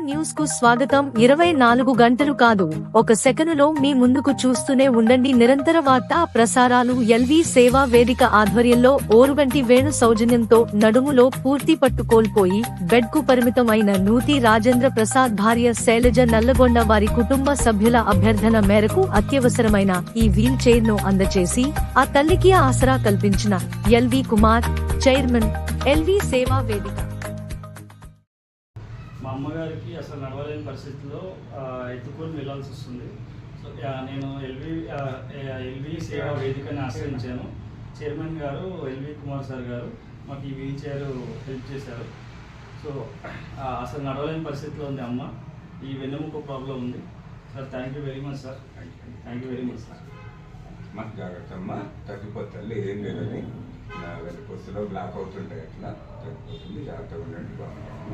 న్యూస్కు స్వాగతం. ఇరవై నాలుగు గంటలు కాదు. ఒక సెకనులో మీ ముందుకు చూస్తూనే ఉండండి. నిరంతర వార్తా ప్రసారాలు ఎల్వి సేవా వేదిక ఆధ్వర్యంలో ఓరుగంటి వేణు సౌజన్యంతో నడుములో పూర్తి పట్టు కోల్పోయి బెడ్కు పరిమితం అయిన నూతి రాజేంద్ర ప్రసాద్ భార్య శైలజ నల్లగొండ వారి కుటుంబ సభ్యుల అభ్యర్థన మేరకు అత్యవసరమైన ఈ వీల్ చైర్ను అందచేసి ఆ తల్లికి ఆసరా కల్పించిన ఎల్వి కుమార్ చైర్మన్ ఎల్వి సేవా వేదిక. మా అమ్మగారికి అసలు నడవలేని పరిస్థితిలో ఎత్తుకొని వెళ్ళాల్సి వస్తుంది. సో నేను ఎల్వి ఎల్వి సేవా వేదికని ఆశ్రయించాను. చైర్మన్ గారు L V Kumar sir garu మాకు ఈ వీల్ చైర్ హెల్ప్ చేశారు. సో అసలు నడవలేని పరిస్థితిలో ఉంది అమ్మ. ఈ వెన్నెముక ప్రాబ్లం ఉంది. Sir thank you very much sir. Thank you very much sir. మాకు జాగ్రత్త అమ్మ తగ్గిపోతుంది ఏం లేదని. నా వెనకొస్తులో బ్లాక్ అవుతుంటాయి అట్లా. తగ్గిపోతుంది జాగ్రత్తగా ఉండండి బాగుంటుంది